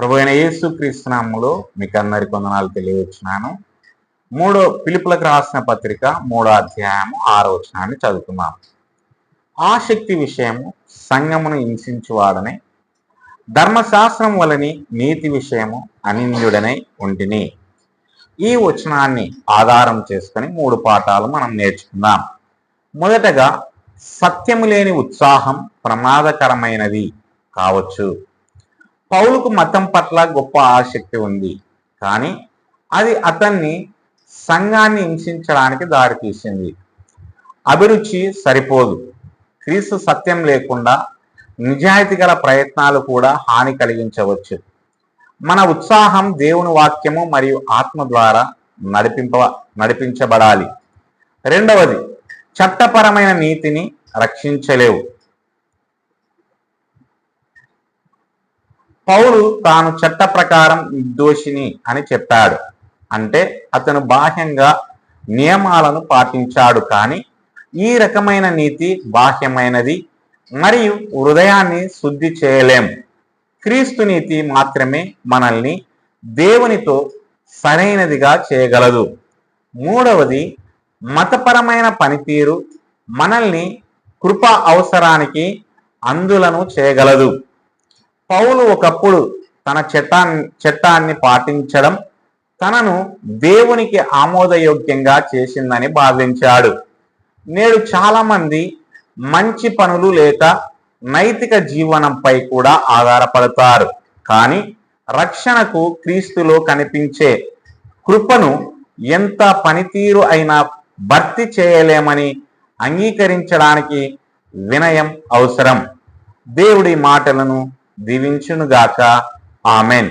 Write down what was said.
ప్రభు అయిన యేసు క్రీస్తునామంలో మీకు అందరి కొందనాలు తెలియవచ్చున్నాను మూడో పిలుపులకు రాసిన పత్రిక మూడో అధ్యాయము ఆరో వచనాన్ని చదువుతున్నాం ఆసక్తి విషయము సంగమును హింసించువాడనే ధర్మశాస్త్రం వలని నీతి విషయము అనింద్యుడనై ఉంటిని. ఈ వచనాన్ని ఆధారం చేసుకుని మూడు పాఠాలు మనం నేర్చుకుందాం. మొదటగా సత్యము లేని ఉత్సాహం ప్రమాదకరమైనది కావచ్చు. పౌలుకు మతం పట్ల గొప్ప ఆసక్తి ఉంది. కానీ అది అతన్ని సంఘాన్ని హింసించడానికి దారితీసింది అభిరుచి సరిపోదు. క్రీస్తు సత్యం లేకుండా నిజాయితీ గల ప్రయత్నాలు కూడా హాని కలిగించవచ్చు. మన ఉత్సాహం దేవుని వాక్యము మరియు ఆత్మ ద్వారా నడిపింప నడిపించబడాలి. రెండవది చట్టపరమైన నీతిని రక్షించలేవు. పౌలు తాను చట్ట ప్రకారం నిర్దోషిని అని చెప్పాడు. అంటే అతను బాహ్యంగా నియమాలను పాటించాడు కానీ ఈ రకమైన నీతి బాహ్యమైనది మరియు హృదయాన్ని శుద్ధి చేయలేం. క్రీస్తు నీతి మాత్రమే మనల్ని దేవునితో సరైనదిగా చేయగలదు. మూడవది మతపరమైన పనితీరు మనల్ని కృప అవసరానికి అందులను చేయగలదు. పౌలు ఒకప్పుడు తన చట్టాన్ని చట్టాన్ని పాటించడం తనను దేవునికి ఆమోదయోగ్యంగా చేసిందని భావించాడు. నేడు చాలామంది మంచి పనులు లేక నైతిక జీవనంపై కూడా ఆధారపడతారు. కానీ రక్షణకు క్రీస్తులో కనిపించే కృపను ఎంత పనితీరు అయినా భర్తీ చేయలేమని అంగీకరించడానికి వినయం అవసరం. దేవుడి మాటలను దీవించునుగాక. ఆమెన్.